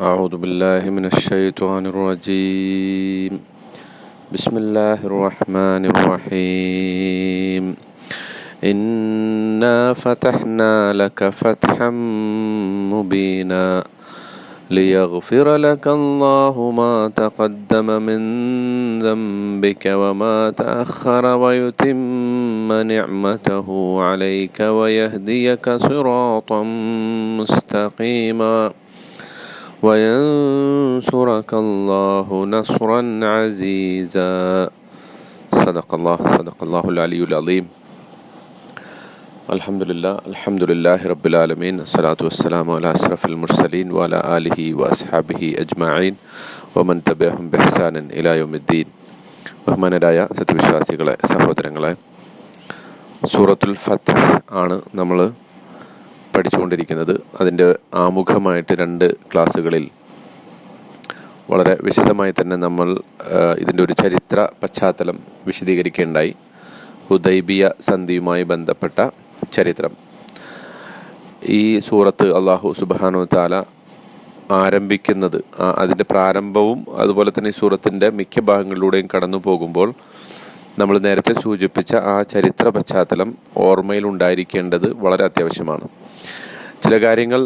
أعوذ بالله من الشيطان الرجيم. بسم الله الرحمن الرحيم. إنا فتحنا لك فتحا مبينا ليغفر لك الله ما تقدم من ذنبك وما تأخر ويتم نعمته عليك ويهديك صراطا مستقيما. وينصرك الله نصرا عزيزا صدق الله صدق الله العلي العظيم الحمد لله الحمد لله رب العالمين الصلاة والسلام على أشرف المرسلين وعلى آله وأصحابه أجمعين ومن تبعهم بإحسان إلى يوم الدين ബഹുമാനരായ സത്യവിശ്വാസികളെ സഹോദരങ്ങളെ സൂറത്തുൽ ഫത്ത് ആണ് നമ്മൾ പഠിച്ചുകൊണ്ടിരിക്കുന്നത്. അതിന്റെ ആമുഖമായിട്ട് രണ്ട് ക്ലാസ്സുകളിൽ വളരെ വിശദമായി തന്നെ നമ്മൾ ഇതിന്റെ ഒരു ചരിത്ര പശ്ചാത്തലം വിശദീകരിക്കേണ്ടായി. ഹുദൈബിയ സന്ധിയുമായി ബന്ധപ്പെട്ട ചരിത്രം. ഈ സൂറത്ത് അള്ളാഹു സുബാനു താല ആരംഭിക്കുന്നത് അതിന്റെ പ്രാരംഭവും അതുപോലെ തന്നെ ഈ സൂറത്തിന്റെ മിക്ക ഭാഗങ്ങളിലൂടെയും കടന്നു പോകുമ്പോൾ നമ്മൾ നേരത്തെ സൂചിപ്പിച്ച ആ ചരിത്ര പശ്ചാത്തലം ഓർമ്മയിൽ ഉണ്ടായിരിക്കേണ്ടത് വളരെ അത്യാവശ്യമാണ്. ചില കാര്യങ്ങൾ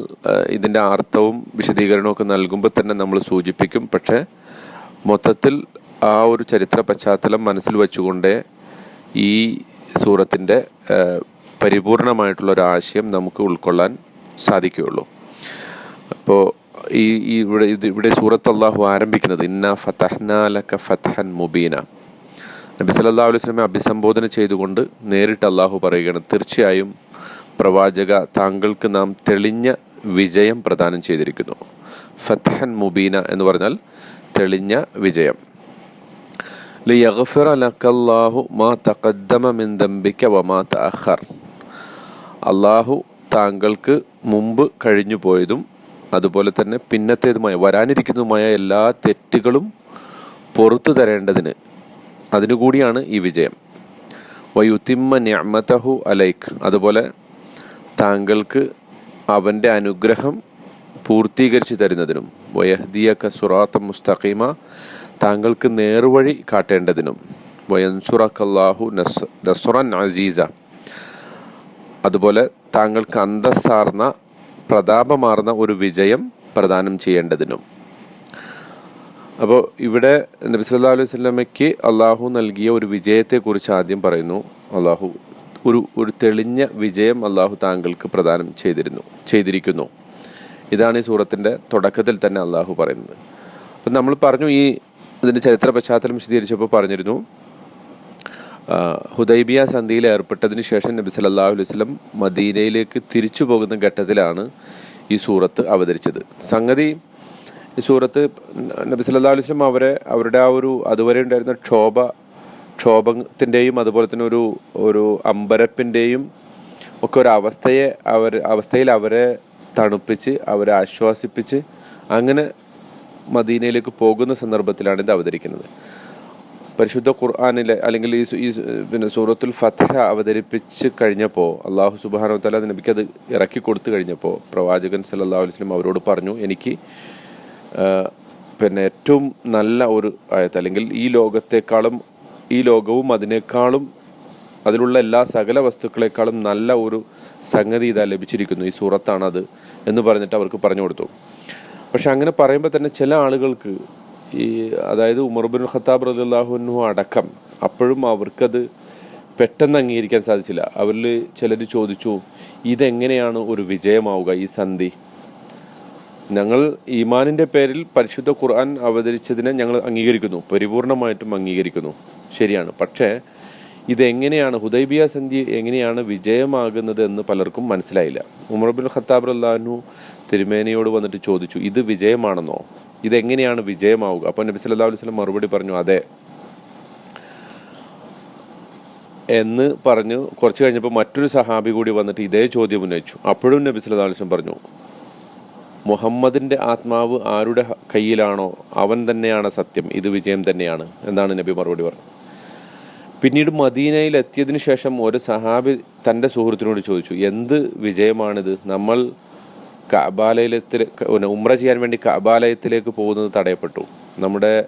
ഇതിന്റെ അർത്ഥവും വിശദീകരണവും ഒക്കെ നൽകുമ്പോൾ തന്നെ നമ്മൾ സൂചിപ്പിക്കും. പക്ഷേ മൊത്തത്തിൽ ആ ഒരു ചരിത്ര പശ്ചാത്തലം മനസ്സിൽ വെച്ചുകൊണ്ടേ ഈ സൂറത്തിന്റെ പരിപൂർണമായിട്ടുള്ള ഒരു ആശയം നമുക്ക് ഉൾക്കൊള്ളാൻ സാധിക്കുകയുള്ളൂ. അപ്പോൾ ഈ ഇവിടെ ഇത് ഇവിടെ സൂറത്ത് അള്ളാഹു ആരംഭിക്കുന്നത് ഇന്ന ഫതഹ്നാലക ഫതഹൻ മുബീന. നബി സല്ലല്ലാഹു അലൈഹി സ്വലമെ അഭിസംബോധന ചെയ്തുകൊണ്ട് നേരിട്ട് അള്ളാഹു പറയുകയാണ് തീർച്ചയായും പ്രവാചക താങ്കൾക്ക് നാം തെളിഞ്ഞ വിജയം പ്രദാനം ചെയ്തിരിക്കുന്നു. ഫത്തഹൻ മുബീന എന്ന് പറഞ്ഞാൽ തെളിഞ്ഞ വിജയം. ലിയഗ്ഫിറ മാ തഖദ്ദമ മിൻ ദംബിക വമാ അള്ളാഹു താങ്കൾക്ക് മുമ്പ് കഴിഞ്ഞു പോയതും അതുപോലെ തന്നെ പിന്നത്തേതുമായ വരാനിരിക്കുന്നതുമായ എല്ലാ തെറ്റുകളും പുറത്തു തരേണ്ടതിന് അതിനുകൂടിയാണ് ഈ വിജയം. വയുത്തിമ്മ ന്യമതഹു അലൈഖ് അതുപോലെ താങ്കൾക്ക് അവന്റെ അനുഗ്രഹം പൂർത്തീകരിച്ചു തരുന്നതിനും വയഹദിയക്ക സുറാത്ത മുസ്തഖീമ താങ്കൾക്ക് നേർവഴി കാട്ടേണ്ടതിനും വയൻസുറക്കല്ലാഹു നസ് നസുറൻ അസീസ. അതുപോലെ താങ്കൾക്ക് അന്തസ്സാർന്ന പ്രതാപമാർന്ന ഒരു വിജയം പ്രദാനം ചെയ്യേണ്ടതിനും. അപ്പോൾ ഇവിടെ നബി അലൈഹി സ്വലമയ്ക്ക് അള്ളാഹു നൽകിയ ഒരു വിജയത്തെക്കുറിച്ച് ആദ്യം പറയുന്നു. അള്ളാഹു ഒരു ഒരു തെളിഞ്ഞ വിജയം അള്ളാഹു താങ്കൾക്ക് പ്രദാനം ചെയ്തിരുന്നു ചെയ്തിരിക്കുന്നു. ഇതാണ് ഈ സൂറത്തിന്റെ തുടക്കത്തിൽ തന്നെ അള്ളാഹു പറയുന്നത്. അപ്പം നമ്മൾ പറഞ്ഞു ഈ ഇതിന്റെ ചരിത്ര പശ്ചാത്തലം വിശദീകരിച്ചപ്പോൾ പറഞ്ഞിരുന്നു ഹുദൈബിയ സന്ധിയിൽ ഏർപ്പെട്ടതിന് ശേഷം നബി സല്ലാഹു അലൈഹി വസ്ലം മദീനയിലേക്ക് തിരിച്ചു പോകുന്ന ഘട്ടത്തിലാണ് ഈ സൂറത്ത് അവതരിച്ചത്. സംഗതി ഈ സൂറത്ത് നബി സല്ലാ അലൈഹി വസ്ലം അവരെ അവരുടെ ആ ഒരു അതുവരെ ഉണ്ടായിരുന്ന ക്ഷോഭ ക്ഷോഭത്തിന്റെയും അതുപോലെ തന്നെ ഒരു ഒരു അമ്പരപ്പിന്റെയും ഒക്കെ ഒരു അവസ്ഥയെ അവർ അവസ്ഥയിൽ അവരെ തണുപ്പിച്ച് അവരെ ആശ്വാസിപ്പിച്ച് അങ്ങനെ മദീനയിലേക്ക് പോകുന്ന സന്ദർഭത്തിലാണ് ഇത് അവതരിക്കുന്നത്. പരിശുദ്ധ ഖുർആാനിലെ അല്ലെങ്കിൽ ഈ ഈ പിന്നെ സൂറത്തുൽ ഫതഹ അവതരിപ്പിച്ച് കഴിഞ്ഞപ്പോൾ അള്ളാഹു സുബാനോ തല നബിക്ക് അത് ഇറക്കി കൊടുത്തു കഴിഞ്ഞപ്പോൾ പ്രവാചകൻ സല്ലാഹു വസ്ലം അവരോട് പറഞ്ഞു എനിക്ക് പിന്നെ ഏറ്റവും നല്ല ഒരു ആയത്ത് അല്ലെങ്കിൽ ഈ ലോകത്തെക്കാളും ഈ ലോകവും അതിനേക്കാളും അതിലുള്ള എല്ലാ സകല വസ്തുക്കളെക്കാളും നല്ല ഒരു സംഗതി ഇതാ ലഭിച്ചിരിക്കുന്നു. ഈ സൂറത്താണത് എന്ന് പറഞ്ഞിട്ട് അവർക്ക് പറഞ്ഞു കൊടുത്തു. പക്ഷെ അങ്ങനെ പറയുമ്പോൾ തന്നെ ചില ആളുകൾക്ക് ഈ അതായത് ഉമർബിൻ ഖത്താബ് റലാഹുനു അടക്കം അപ്പോഴും അവർക്കത് പെട്ടെന്ന് അംഗീകരിക്കാൻ സാധിച്ചില്ല. അവരിൽ ചിലർ ചോദിച്ചു ഇതെങ്ങനെയാണ് ഒരു വിജയമാവുക ഈ സന്ധി? ഞങ്ങൾ ഈമാനിന്റെ പേരിൽ പരിശുദ്ധ ഖുർആൻ അവതരിച്ചതിനെ ഞങ്ങൾ അംഗീകരിക്കുന്നു. പരിപൂർണമായിട്ടും അംഗീകരിക്കുന്നു. ശരിയാണ്. പക്ഷേ ഇതെങ്ങനെയാണ്? ഹുദൈബിയ സന്ധി എങ്ങനെയാണ് വിജയമാകുന്നത് എന്ന് പലർക്കും മനസ്സിലായില്ല. ഉമർബിൻ ഖത്താബ് അള്ളാഹു തിരുമേനയോട് വന്നിട്ട് ചോദിച്ചു ഇത് വിജയമാണെന്നോ? ഇതെങ്ങനെയാണ് വിജയമാവുക? അപ്പോൾ നബി സല്ലാ അലൈഹി സ്വലം മറുപടി പറഞ്ഞു അതെ. എന്ന് പറഞ്ഞു കുറച്ച് കഴിഞ്ഞപ്പോൾ മറ്റൊരു സഹാബി കൂടി വന്നിട്ട് ഇതേ ചോദ്യം ഉന്നയിച്ചു. അപ്പോഴും നബി സല്ലാ അലൈഹി സ്വലം പറഞ്ഞു മുഹമ്മദിന്റെ ആത്മാവ് ആരുടെ കയ്യിലാണോ അവൻ തന്നെയാണ് സത്യം ഇത് വിജയം തന്നെയാണ് എന്നാണ് നബി മറുപടി പറഞ്ഞത്. പിന്നീട് മദീനയിൽ എത്തിയതിനു ശേഷം ഒരു സഹാബി തന്റെ സുഹൃത്തിനോട് ചോദിച്ചു എന്ത് വിജയമാണിത്? നമ്മൾ കബാലയത്തിൽ ഉമ്ര ചെയ്യാൻ വേണ്ടി കബാലയത്തിലേക്ക് പോകുന്നത് തടയപ്പെട്ടു. നമ്മുടെ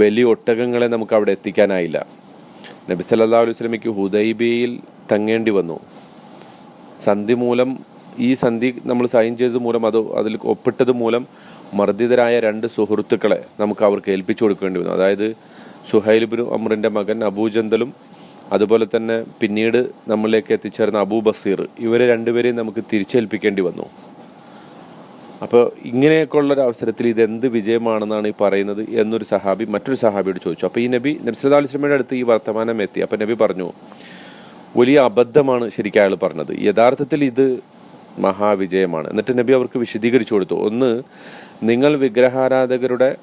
ബലി ഒട്ടകങ്ങളെ നമുക്ക് അവിടെ എത്തിക്കാനായില്ല. നബി സല്ലാ അലൈഹി സ്വലമിക്ക് ഹുദൈബിയിൽ തങ്ങേണ്ടി വന്നു. സന്ധി മൂലം ഈ സന്ധി നമ്മൾ സൈൻ ചെയ്തത് മൂലം അത് അതിൽ ഒപ്പിട്ടത് മൂലം മർദ്ദിതരായ രണ്ട് സുഹൃത്തുക്കളെ നമുക്ക് അവർക്ക് ഏൽപ്പിച്ചു കൊടുക്കേണ്ടി വന്നു. അതായത് സുഹൈൽബിനു അമറിന്റെ മകൻ അബൂജന്തലും അതുപോലെ തന്നെ പിന്നീട് നമ്മളിലേക്ക് എത്തിച്ചേർന്ന അബൂ ബസീർ ഇവരെ രണ്ടുപേരെയും നമുക്ക് തിരിച്ചേൽപ്പിക്കേണ്ടി വന്നു. അപ്പോൾ ഇങ്ങനെയൊക്കെയുള്ള ഒരു അവസരത്തിൽ ഇതെന്ത് വിജയമാണെന്നാണ് ഈ പറയുന്നത് എന്നൊരു സഹാബി മറ്റൊരു സഹാബിയോട് ചോദിച്ചു. അപ്പോൾ ഈ നബി നബ്സല്ലാ അലിസ്ലമയുടെ അടുത്ത് ഈ വർത്തമാനം എത്തി. അപ്പോൾ നബി പറഞ്ഞു വലിയ അബദ്ധമാണ് ശരിക്കും അയാൾ പറഞ്ഞത്. യഥാർത്ഥത്തിൽ ഇത് മഹാവിജയമാണ്. എന്നിട്ട് നബി അവർക്ക് വിശദീകരിച്ചു കൊടുത്തു. ഒന്ന് നിങ്ങൾ വിഗ്രഹാരാധകരുടെ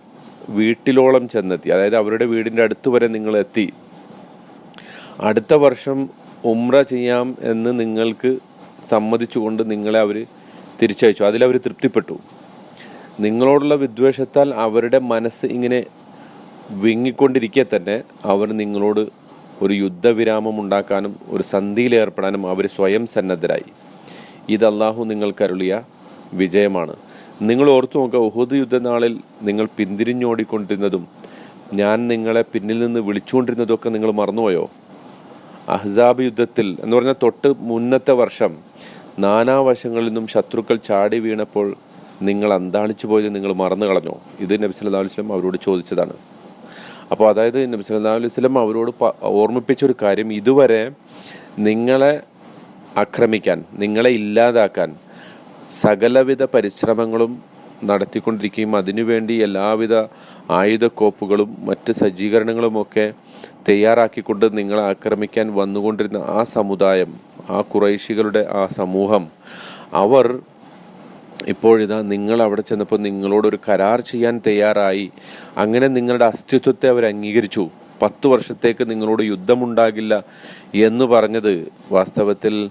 വീട്ടിലോളം ചെന്നെത്തി. അതായത് അവരുടെ വീടിന്റെ അടുത്ത് വരെ നിങ്ങൾ എത്തി. അടുത്ത വർഷം ഉമ്ര ചെയ്യാം എന്ന് നിങ്ങൾക്ക് സമ്മതിച്ചുകൊണ്ട് നിങ്ങളെ അവർ തിരിച്ചയച്ചു. അതിലവർ തൃപ്തിപ്പെട്ടു. നിങ്ങളോടുള്ള വിദ്വേഷത്താൽ അവരുടെ മനസ്സ് ഇങ്ങനെ വിങ്ങിക്കൊണ്ടിരിക്കെ തന്നെ അവർ നിങ്ങളോട് ഒരു യുദ്ധവിരാമം ഉണ്ടാക്കാനും ഒരു സന്ധിയിൽ ഏർപ്പെടാനും അവർ സ്വയം സന്നദ്ധരായി. ഇത് അള്ളാഹു നിങ്ങൾക്കരുളിയ വിജയമാണ്. നിങ്ങൾ ഓർത്തു നോക്കുക ഉഹുദ് യുദ്ധനാളിൽ നിങ്ങൾ പിന്തിരിഞ്ഞോടിക്കൊണ്ടിരുന്നതും ഞാൻ നിങ്ങളെ പിന്നിൽ നിന്ന് വിളിച്ചുകൊണ്ടിരുന്നതൊക്കെ നിങ്ങൾ മറന്നുപോയോ? അഹ്സാബ് യുദ്ധത്തിൽ എന്ന് പറഞ്ഞാൽ തൊട്ട് മുന്നത്തെ വർഷം നാനാവശങ്ങളിൽ നിന്നും ശത്രുക്കൾ ചാടി വീണപ്പോൾ നിങ്ങൾ അന്താളിച്ചു പോയത് നിങ്ങൾ മറന്നു കളഞ്ഞോ ഇത് നബി സല്ലാ സ്വലം അവരോട് ചോദിച്ചതാണ്. അപ്പോൾ അതായത് നബി സല്ലാ സ്വലം അവരോട് ഓർമ്മിപ്പിച്ച ഒരു കാര്യം ഇതുവരെ നിങ്ങളെ ആക്രമിക്കാൻ നിങ്ങളെ ഇല്ലാതാക്കാൻ സകലവിധ പരിശ്രമങ്ങളും നടത്തിക്കൊണ്ടിരിക്കുകയും അതിനുവേണ്ടി എല്ലാവിധ ആയുധക്കോപ്പുകളും മറ്റ് സജ്ജീകരണങ്ങളുമൊക്കെ തയ്യാറാക്കിക്കൊണ്ട് നിങ്ങളെ ആക്രമിക്കാൻ വന്നുകൊണ്ടിരുന്ന ആ സമുദായം ആ കുറൈശികളുടെ ആ സമൂഹം അവർ ഇപ്പോഴിതാ നിങ്ങൾ അവിടെ ചെന്നപ്പോൾ നിങ്ങളോടൊരു കരാർ ചെയ്യാൻ തയ്യാറായി. അങ്ങനെ നിങ്ങളുടെ അസ്തിത്വത്തെ അവർ അംഗീകരിച്ചു. പത്ത് വർഷത്തേക്ക് നിങ്ങളോട് യുദ്ധമുണ്ടാകില്ല എന്ന് പറഞ്ഞത് വാസ്തവത്തിൽ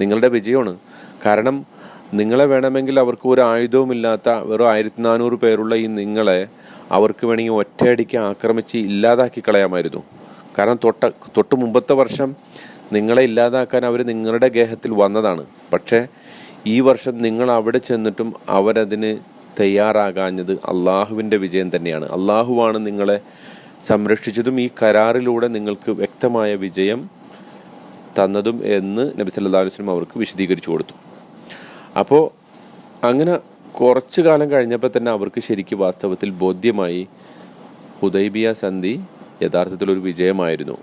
നിങ്ങളുടെ വിജയമാണ്. കാരണം നിങ്ങളെ വേണമെങ്കിൽ അവർക്ക് ഒരു ആയുധവുമില്ലാത്ത വെറും ആയിരത്തി നാനൂറ് പേരുള്ള ഈ നിങ്ങളെ അവർക്ക് വേണമെങ്കിൽ ഒറ്റയടിക്ക് ആക്രമിച്ച് ഇല്ലാതാക്കി കളയാമായിരുന്നു. കാരണം തൊട്ട തൊട്ട് മുമ്പത്തെ വർഷം നിങ്ങളെ ഇല്ലാതാക്കാൻ അവർ നിങ്ങളുടെ ഗേഹത്തിൽ വന്നതാണ്. പക്ഷേ ഈ വർഷം നിങ്ങൾ അവിടെ ചെന്നിട്ടും അവരതിന് തയ്യാറാകാഞ്ഞത് അള്ളാഹുവിന്റെ വിജയം തന്നെയാണ്. അള്ളാഹുവാണ് നിങ്ങളെ സംരക്ഷിച്ചതും ഈ കരാറിലൂടെ നിങ്ങൾക്ക് വ്യക്തമായ വിജയം തന്നതും എന്ന് നബി സല്ലാ വസ്ലം അവർക്ക് വിശദീകരിച്ചു കൊടുത്തു. അപ്പോൾ അങ്ങനെ കുറച്ച് കാലം കഴിഞ്ഞപ്പോൾ തന്നെ അവർക്ക് ശരിക്ക് വാസ്തവത്തിൽ ബോധ്യമായി ഹുദൈബിയ സന്ധി യഥാർത്ഥത്തിൽ ഒരു വിജയമായിരുന്നു.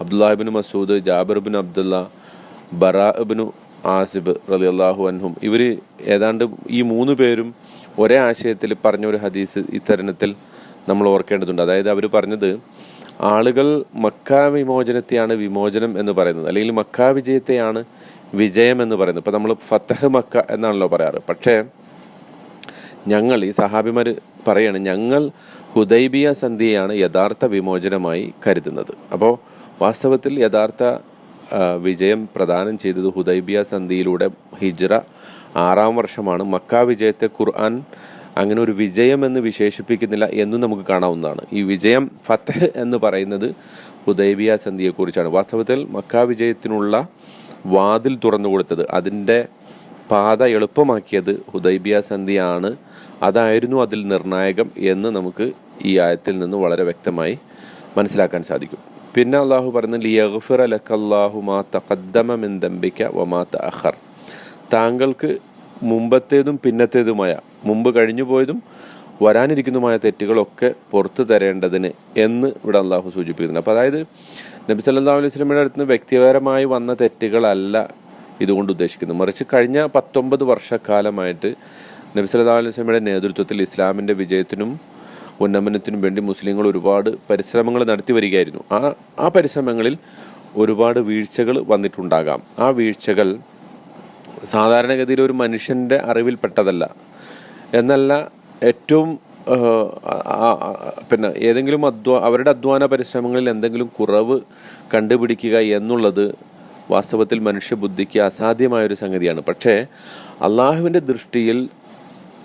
അബ്ദുല്ലാഹിബിന് മസൂദ് ജാബിർബിൻ അബ്ദുള്ള ബറാബിനു ആസിബ് റലി അള്ളാഹു അൻഹും ഇവർ ഏതാണ്ട് ഈ മൂന്ന് പേരും ഒരേ ആശയത്തിൽ പറഞ്ഞ ഒരു ഹദീസ് ഇത്തരണത്തിൽ നമ്മൾ ഓർക്കേണ്ടതുണ്ട്. അതായത് അവർ പറഞ്ഞത് ആളുകൾ മക്ക വിമോചനത്തെയാണ് വിമോചനം എന്ന് പറയുന്നത്. അല്ലെങ്കിൽ മക്ക വിജയത്തെയാണ് വിജയം എന്ന് പറയുന്നത്. ഇപ്പം നമ്മൾ ഫത്തഹ് മക്ക എന്നാണല്ലോ പറയാറ്. പക്ഷേ ഞങ്ങൾ ഈ സഹാബിമാർ പറയാണ് ഞങ്ങൾ ഹുദൈബിയ സന്ധിയെയാണ് യഥാർത്ഥ വിമോചനമായി കരുതുന്നത്. അപ്പോൾ വാസ്തവത്തിൽ യഥാർത്ഥ വിജയം പ്രദാനം ചെയ്തത് ഹുദൈബിയ സന്ധിയിലൂടെ ഹിജ്റ ആറാം വർഷമാണ്. മക്ക വിജയത്തെ ഖുർആൻ അങ്ങനെ ഒരു വിജയം എന്ന് വിശേഷിപ്പിക്കുന്നില്ല എന്നും നമുക്ക് കാണാവുന്നതാണ്. ഈ വിജയം ഫത്തഹ് എന്ന് പറയുന്നത് ഉദൈബിയ സന്ധിയെക്കുറിച്ചാണ്. വാസ്തവത്തിൽ മക്ക വിജയത്തിനുള്ള വാതിൽ തുറന്നു കൊടുത്തത് അതിന്റെ പാത എളുപ്പമാക്കിയത് ഉദൈബിയ സന്ധിയാണ്. അതായിരുന്നു അതിൽ നിർണായകം എന്ന് നമുക്ക് ഈ ആയത്തിൽ നിന്ന് വളരെ വ്യക്തമായി മനസ്സിലാക്കാൻ സാധിക്കും. പിന്നെ അള്ളാഹു പറയുന്നത് ലിയഫിർ അലക്കല്ലാഹു മാ തഖദ്ദമ മിൻ ദംബിക വമാ തഅഖർ. താങ്കൾക്ക് മുമ്പത്തേതും പിന്നത്തേതുമായ മുമ്പ് കഴിഞ്ഞു പോയതും വരാനിരിക്കുന്നതുമായ തെറ്റുകളൊക്കെ പുറത്തു തരേണ്ടതിന് എന്ന് ഇവിടെ അള്ളാഹു സൂചിപ്പിക്കുന്നുണ്ട്. അപ്പോൾ അതായത് നബി സല്ലാ അലൈഹി സ്വലമിയുടെ അടുത്ത് വ്യക്തിപരമായി വന്ന തെറ്റുകളല്ല ഇതുകൊണ്ട് ഉദ്ദേശിക്കുന്നത്. മറിച്ച് കഴിഞ്ഞ പത്തൊമ്പത് വർഷക്കാലമായിട്ട് നബി സല്ലാ അലൈഹി സ്വലമിയുടെ നേതൃത്വത്തിൽ ഇസ്ലാമിന്റെ വിജയത്തിനും ഉന്നമനത്തിനും വേണ്ടി മുസ്ലിങ്ങൾ ഒരുപാട് പരിശ്രമങ്ങൾ നടത്തി വരികയായിരുന്നു. ആ ആ പരിശ്രമങ്ങളിൽ ഒരുപാട് വീഴ്ചകൾ വന്നിട്ടുണ്ടാകാം. ആ വീഴ്ചകൾ സാധാരണഗതിയിൽ ഒരു മനുഷ്യന്റെ അറിവിൽപ്പെട്ടതല്ല. എന്നല്ല ഏറ്റവും പിന്നെ ഏതെങ്കിലും അധ്വാ അവരുടെ അധ്വാന പരിശ്രമങ്ങളിൽ എന്തെങ്കിലും കുറവ് കണ്ടുപിടിക്കുക എന്നുള്ളത് വാസ്തവത്തിൽ മനുഷ്യബുദ്ധിക്ക് അസാധ്യമായൊരു സംഗതിയാണ്. പക്ഷേ അള്ളാഹുവിന്റെ ദൃഷ്ടിയിൽ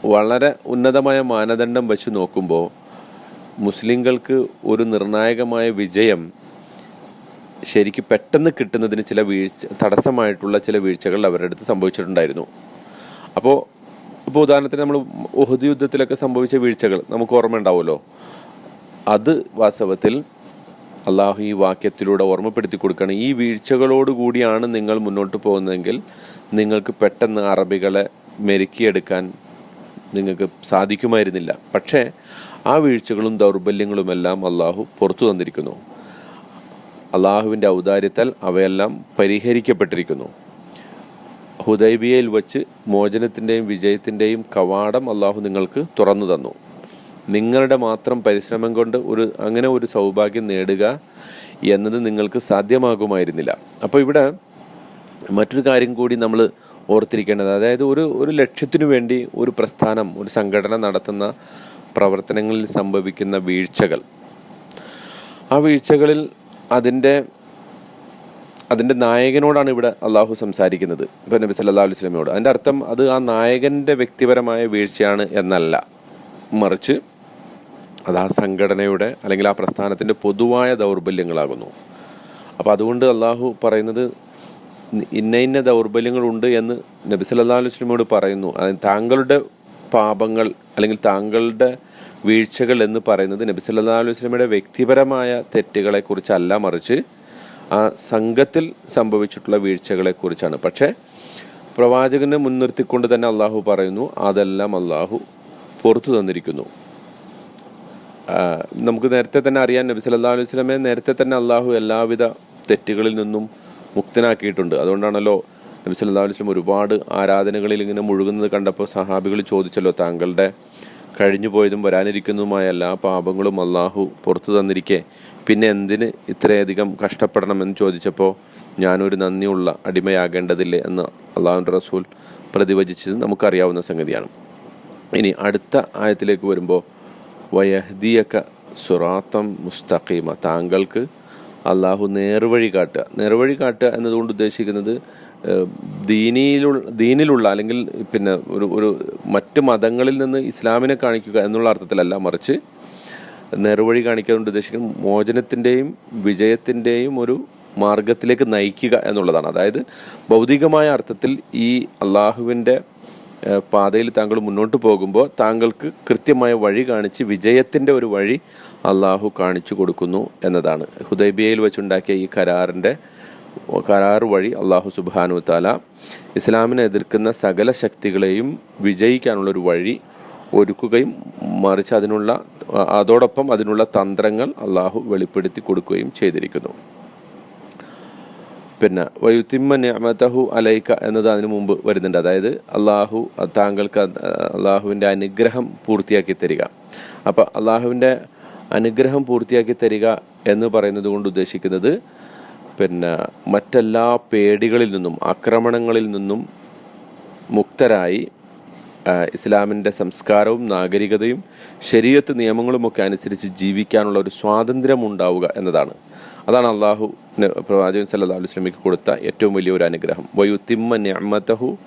വളരെ ഉന്നതമായ മാനദണ്ഡം വെച്ച് നോക്കുമ്പോൾ മുസ്ലിങ്ങൾക്ക് ഒരു നിർണായകമായ വിജയം ശരിക്കും പെട്ടെന്ന് കിട്ടുന്നതിന് ചില വീഴ്ച തടസ്സമായിട്ടുള്ള ചില വീഴ്ചകൾ അവരുടെ അടുത്ത് സംഭവിച്ചിട്ടുണ്ടായിരുന്നു. അപ്പോൾ ഇപ്പോൾ ഉദാഹരണത്തിന് നമ്മൾ ഉഹദ് യുദ്ധത്തിലൊക്കെ സംഭവിച്ച വീഴ്ചകൾ നമുക്ക് ഓർമ്മ ഉണ്ടാവുമല്ലോ അത് വാസ്തവത്തിൽ അള്ളാഹു ഈ വാക്യത്തിലൂടെ ഓർമ്മപ്പെടുത്തി കൊടുക്കുകയാണ്. ഈ വീഴ്ചകളോട് കൂടിയാണ് നിങ്ങൾ മുന്നോട്ട് പോകുന്നതെങ്കിൽ നിങ്ങൾക്ക് പെട്ടെന്ന് അറബികളെ മെരുക്കിയെടുക്കാൻ നിങ്ങൾക്ക് സാധിക്കുമായിരുന്നില്ല. പക്ഷേ ആ വീഴ്ചകളും ദൗർബല്യങ്ങളുമെല്ലാം അള്ളാഹു പുറത്തു തന്നിരിക്കുന്നു. അള്ളാഹുവിന്റെ ഔദാര്യത്താൽ അവയെല്ലാം പരിഹരിക്കപ്പെട്ടിരിക്കുന്നു. ഹുദൈബിയയിൽ വച്ച് മോചനത്തിന്റെയും വിജയത്തിന്റെയും കവാടം അള്ളാഹു നിങ്ങൾക്ക് തുറന്നു തന്നു. നിങ്ങളുടെ മാത്രം പരിശ്രമം കൊണ്ട് ഒരു അങ്ങനെ ഒരു സൗഭാഗ്യം നേടുക എന്നത് നിങ്ങൾക്ക് സാധ്യമാകുമായിരുന്നില്ല. അപ്പോൾ ഇവിടെ മറ്റൊരു കാര്യം കൂടി നമ്മൾ ഓർത്തിരിക്കേണ്ടത്. അതായത് ഒരു ഒരു ലക്ഷ്യത്തിനു വേണ്ടി ഒരു പ്രസ്ഥാനം ഒരു സംഘടന നടത്തുന്ന പ്രവർത്തനങ്ങളിൽ സംഭവിക്കുന്ന വീഴ്ചകൾ. ആ വീഴ്ചകളിൽ അതിന്റെ അതിന്റെ നായകനോടാണ് ഇവിടെ അള്ളാഹു സംസാരിക്കുന്നത് ഇപ്പം നബി സല്ലാ അലൈഹി സ്വലമയോട് അതിന്റെ അർത്ഥം അത് ആ നായകന്റെ വ്യക്തിപരമായ വീഴ്ചയാണ് എന്നല്ല. മറിച്ച് അത് ആ സംഘടനയുടെ അല്ലെങ്കിൽ ആ പ്രസ്ഥാനത്തിന്റെ പൊതുവായ ദൗർബല്യങ്ങളാകുന്നു. അപ്പോൾ അതുകൊണ്ട് അള്ളാഹു പറയുന്നത് ഇന്ന ഇന്ന ദൗർബല്യങ്ങളുണ്ട് എന്ന് നബി സല്ലാ അലൈഹി സ്വലമയോട് പറയുന്നു. താങ്കളുടെ പാപങ്ങൾ അല്ലെങ്കിൽ താങ്കളുടെ വീഴ്ചകൾ എന്ന് പറയുന്നത് നബി സല്ലാ അലൈഹി സ്വലമയുടെ വ്യക്തിപരമായ തെറ്റുകളെ കുറിച്ചല്ല മറിച്ച് ആ സംഘത്തിൽ സംഭവിച്ചിട്ടുള്ള വീഴ്ചകളെ കുറിച്ചാണ് പക്ഷേ പ്രവാചകനെ മുൻനിർത്തിക്കൊണ്ട് തന്നെ അള്ളാഹു പറയുന്നു അതെല്ലാം അള്ളാഹു പുറത്തു തന്നിരിക്കുന്നു. നമുക്ക് നേരത്തെ തന്നെ അറിയാൻ നബി സല്ലാ അലൈഹി വസ്ലമെ നേരത്തെ തന്നെ അള്ളാഹു എല്ലാവിധ തെറ്റുകളിൽ നിന്നും മുക്തനാക്കിയിട്ടുണ്ട്. അതുകൊണ്ടാണല്ലോ നബി സല്ലാ അലൈഹി വസ്ലം ഒരുപാട് ആരാധനകളിൽ ഇങ്ങനെ മുഴുകുന്നത് കണ്ടപ്പോൾ സഹാബികൾ ചോദിച്ചല്ലോ താങ്കളുടെ കഴിഞ്ഞു പോയതും വരാനിരിക്കുന്നതുമായ എല്ലാ പാപങ്ങളും അള്ളാഹു പുറത്തു തന്നിരിക്കെ. പിന്നെ എന്തിന് ഇത്രയധികം കഷ്ടപ്പെടണമെന്ന് ചോദിച്ചപ്പോൾ ഞാനൊരു നന്ദിയുള്ള അടിമയാകേണ്ടതില്ലേ എന്ന് അള്ളാഹുന്റെ റസൂൽ പ്രതിവചിച്ചത് നമുക്കറിയാവുന്ന സംഗതിയാണ്. ഇനി അടുത്ത ആയത്തിലേക്ക് വരുമ്പോൾ വയഹ്ദിയക്ക സുറാത്തം മുസ്തഖീമ. താങ്കൾക്ക് അള്ളാഹു നേർവഴി കാട്ടുക. നേർവഴി കാട്ടുക എന്നതുകൊണ്ട് ഉദ്ദേശിക്കുന്നത് ദീനിയിലുള്ള ദീനിലുള്ള അല്ലെങ്കിൽ പിന്നെ ഒരു ഒരു മറ്റ് മതങ്ങളിൽ നിന്ന് ഇസ്ലാമിനെ കാണിക്കുക എന്നുള്ള അർത്ഥത്തിലല്ല മറിച്ച് നേർവഴി കാണിക്കാതുകൊണ്ട് ഉദ്ദേശിക്കുന്നത് മോചനത്തിന്റെയും വിജയത്തിന്റെയും ഒരു മാർഗത്തിലേക്ക് നയിക്കുക എന്നുള്ളതാണ്. അതായത് ഭൗതികമായ അർത്ഥത്തിൽ ഈ അള്ളാഹുവിന്റെ പാതയിൽ താങ്കൾ മുന്നോട്ട് പോകുമ്പോൾ താങ്കൾക്ക് കൃത്യമായ വഴി കാണിച്ച് വിജയത്തിന്റെ ഒരു വഴി അള്ളാഹു കാണിച്ചു കൊടുക്കുന്നു എന്നതാണ്. ഹുദൈബിയയിൽ വെച്ചുണ്ടാക്കിയ ഈ കരാറിന്റെ കരാർ വഴി അള്ളാഹു സുബാനു താല ഇസ്ലാമിനെ എതിർക്കുന്ന സകല ശക്തികളെയും വിജയിക്കാനുള്ള ഒരു വഴി ഒരുക്കുകയും മറിച്ച് അതിനുള്ള അതോടൊപ്പം അതിനുള്ള തന്ത്രങ്ങൾ അള്ളാഹു വെളിപ്പെടുത്തി കൊടുക്കുകയും ചെയ്തിരിക്കുന്നു. പിന്നെ വയുത്തിമ്മ നിയമതഹു അലൈക്ക എന്നത് അതിനു മുമ്പ് വരുന്നുണ്ട്. അതായത് അള്ളാഹു താങ്കൾക്ക് അള്ളാഹുവിന്റെ അനുഗ്രഹം പൂർത്തിയാക്കി തരിക. അപ്പം അള്ളാഹുവിന്റെ അനുഗ്രഹം പൂർത്തിയാക്കി തരിക എന്ന് പറയുന്നത് കൊണ്ട് ഉദ്ദേശിക്കുന്നത് പിന്നെ മറ്റെല്ലാ പേടികളിൽ നിന്നും ആക്രമണങ്ങളിൽ നിന്നും മുക്തരായി ഇസ്ലാമിന്റെ സംസ്കാരവും നാഗരികതയും ശരീരത്ത് നിയമങ്ങളുമൊക്കെ അനുസരിച്ച് ജീവിക്കാനുള്ള ഒരു സ്വാതന്ത്ര്യം ഉണ്ടാവുക എന്നതാണ്. അതാണ് അള്ളാഹു പ്രവാചകൻ സല്ലാ അലുസ്ലമിക്ക് കൊടുത്ത ഏറ്റവും വലിയ ഒരു അനുഗ്രഹം. വയുത്തിമ്മ ഞമ്മത്തഹു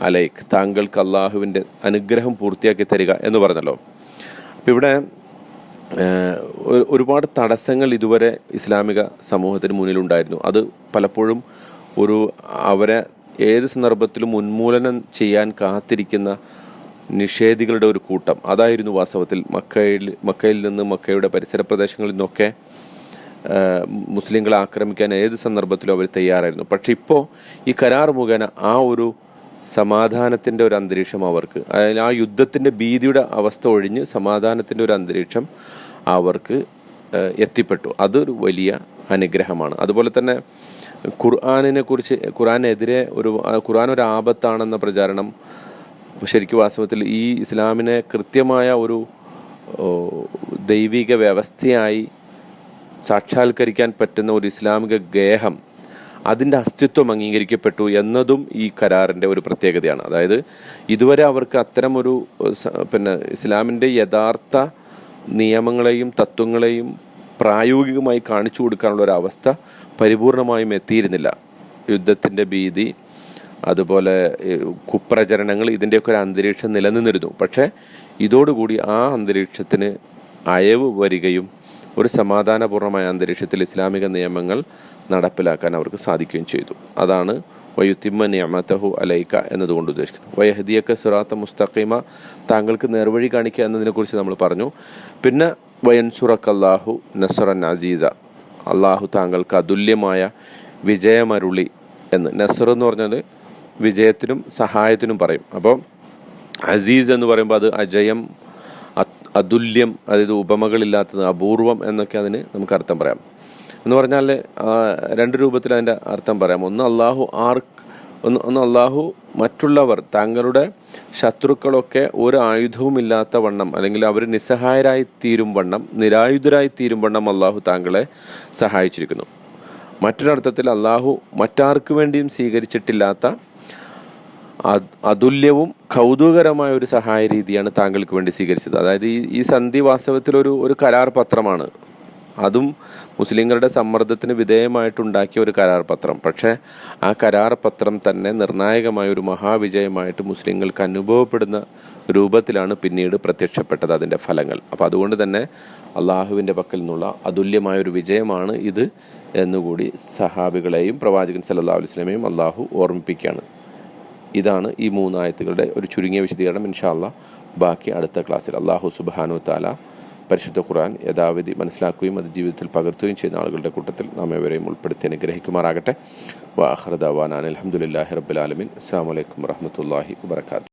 അലൈഖ് താങ്കൾക്ക് അള്ളാഹുവിന്റെ അനുഗ്രഹം പൂർത്തിയാക്കി തരിക എന്ന് പറഞ്ഞല്ലോ. അപ്പം ഇവിടെ ഒരുപാട് തടസ്സങ്ങൾ ഇതുവരെ ഇസ്ലാമിക സമൂഹത്തിന് മുന്നിലുണ്ടായിരുന്നു. അത് പലപ്പോഴും ഒരു അവരെ ഏത് സന്ദർഭത്തിലും ഉന്മൂലനം ചെയ്യാൻ കാത്തിരിക്കുന്ന നിഷേധികളുടെ ഒരു കൂട്ടം. അതായിരുന്നു വാസ്തവത്തിൽ മക്കയിൽ മക്കയിൽ നിന്ന് മക്കയുടെ പരിസര പ്രദേശങ്ങളിൽ നിന്നൊക്കെ മുസ്ലിങ്ങളെ ആക്രമിക്കാൻ ഏത് സന്ദർഭത്തിലും അവർ തയ്യാറായിരുന്നു. പക്ഷെ ഇപ്പോൾ ഈ കരാർ മുഖേന ആ ഒരു സമാധാനത്തിന്റെ ഒരു അന്തരീക്ഷം അവർക്ക് അതായത് ആ യുദ്ധത്തിന്റെ ഭീതിയുടെ അവസ്ഥ ഒഴിഞ്ഞ് സമാധാനത്തിന്റെ ഒരു അന്തരീക്ഷം അവർക്ക് എത്തിപ്പെട്ടു. അതൊരു വലിയ അനുഗ്രഹമാണ്. അതുപോലെ തന്നെ ഖുർആാനിനെ കുറിച്ച് ഖുർആാനെതിരെ ഒരു ഖുർആൻ ഒരു ആപത്താണെന്ന പ്രചാരണം ശരിക്കും വാസ്തവത്തിൽ ഈ ഇസ്ലാമിനെ കൃത്യമായ ഒരു ദൈവിക വ്യവസ്ഥയായി സാക്ഷാത്കരിക്കാൻ പറ്റുന്ന ഒരു ഇസ്ലാമിക ഗേഹം അതിന്റെ അസ്തിത്വം അംഗീകരിക്കപ്പെട്ടു എന്നതും ഈ കരാറിന്റെ ഒരു പ്രത്യേകതയാണ്. അതായത് ഇതുവരെ അവർക്ക് അത്തരമൊരു പിന്നെ ഇസ്ലാമിന്റെ യഥാർത്ഥ നിയമങ്ങളെയും തത്വങ്ങളെയും പ്രായോഗികമായി കാണിച്ചു കൊടുക്കാനുള്ള ഒരു അവസ്ഥ പരിപൂർണമായും എത്തിയിരുന്നില്ല. യുദ്ധത്തിന്റെ ഭീതി അതുപോലെ കുപ്രചരണങ്ങൾ ഇതിന്റെയൊക്കെ ഒരു അന്തരീക്ഷം നിലനിന്നിരുന്നു. പക്ഷേ ഇതോടുകൂടി ആ അന്തരീക്ഷത്തിന് അയവ് വരികയും ഒരു സമാധാനപൂർണമായ അന്തരീക്ഷത്തിൽ ഇസ്ലാമിക നിയമങ്ങൾ നടപ്പിലാക്കാൻ അവർക്ക് സാധിക്കുകയും ചെയ്തു. അതാണ് വയുത്തിമ്മ നിയമത്തഹു അലൈക്ക എന്നതുകൊണ്ട് ഉദ്ദേശിക്കുന്നു. വയഹദിയക്ക സുറാത്ത മുസ്തഖീമ താങ്കൾക്ക് നേർവഴി കാണിക്കുക എന്നതിനെക്കുറിച്ച് നമ്മൾ പറഞ്ഞു. പിന്നെ വയൻസുറക്ക് അള്ളാഹു നസറൻ അജീസ അള്ളാഹു താങ്കൾക്ക് അതുല്യമായ വിജയമരുളി എന്ന്. നസർ എന്ന് പറഞ്ഞാൽ വിജയത്തിനും സഹായത്തിനും പറയും. അപ്പോൾ അസീസ് എന്ന് പറയുമ്പോൾ അത് അജയം അത്- അതുല്യം അതായത് ഉപമകളില്ലാത്തത് അപൂർവം എന്നൊക്കെ അതിന് നമുക്ക് അർത്ഥം പറയാം. എന്ന് പറഞ്ഞാൽ രണ്ട് രൂപത്തിൽ അതിന്റെ അർത്ഥം പറയാം. ഒന്ന് അള്ളാഹു ആർക്ക് ഒന്ന് ഒന്ന് അള്ളാഹു മറ്റുള്ളവർ താങ്കളുടെ ശത്രുക്കളൊക്കെ ഒരു ആയുധവും ഇല്ലാത്ത വണ്ണം അല്ലെങ്കിൽ അവർ നിസ്സഹായരായി തീരും വണ്ണം നിരായുധരായി തീരും വണ്ണം അള്ളാഹു താങ്കളെ സഹായിച്ചിരിക്കുന്നു. മറ്റൊരർത്ഥത്തിൽ അള്ളാഹു മറ്റാർക്കു വേണ്ടിയും സ്വീകരിച്ചിട്ടില്ലാത്ത അത് അതുല്യവും കൗതുകരമായ ഒരു സഹായ രീതിയാണ് താങ്കൾക്ക് വേണ്ടി സ്വീകരിച്ചത്. അതായത് ഈ ഈ സന്ധി വാസ്തവത്തിൽ ഒരു ഒരു കരാർ പത്രമാണ്. അതും മുസ്ലിങ്ങളുടെ സമ്മർദ്ദത്തിന് വിധേയമായിട്ടുണ്ടാക്കിയ ഒരു കരാർ പത്രം പക്ഷേ ആ കരാർ പത്രം തന്നെ നിർണായകമായ ഒരു മഹാവിജയമായിട്ട് മുസ്ലിങ്ങൾക്ക് അനുഭവപ്പെടുന്ന രൂപത്തിലാണ് പിന്നീട് പ്രത്യക്ഷപ്പെട്ടത് അതിന്റെ ഫലങ്ങൾ. അപ്പോൾ അതുകൊണ്ട് തന്നെ അള്ളാഹുവിന്റെ പക്കൽ നിന്നുള്ള അതുല്യമായ ഒരു വിജയമാണ് ഇത് എന്നുകൂടി സഹാബികളെയും പ്രവാചകൻ സല്ലല്ലാഹു അലൈഹി വസല്ലമയും അള്ളാഹു ഓർമ്മിപ്പിക്കുകയാണ്. ഇതാണ് ഈ മൂന്നായത്തുകളുടെ ഒരു ചുരുങ്ങിയ വിശദീകരണം. ഇൻഷാല്ല ബാക്കി അടുത്ത ക്ലാസ്സിൽ. അള്ളാഹു സുബാനു താല പരിശുദ്ധ ഖുർആൻ യഥാവിധി മനസ്സിലാക്കുകയും അത് ജീവിതത്തിൽ പകർത്തുകയും ചെയ്യുന്ന ആളുകളുടെ കൂട്ടത്തിൽ നാം എവരെയും ഉൾപ്പെടുത്തി അനുഗ്രഹിക്കുമാറാകട്ടെ. വാഹർദാൻ അലഹമുല്ലാഹി റബ്ബുലാലമിൻ അസ്സാം വലൈക്കും വറഹമത്തല്ലാഹി വാത്തു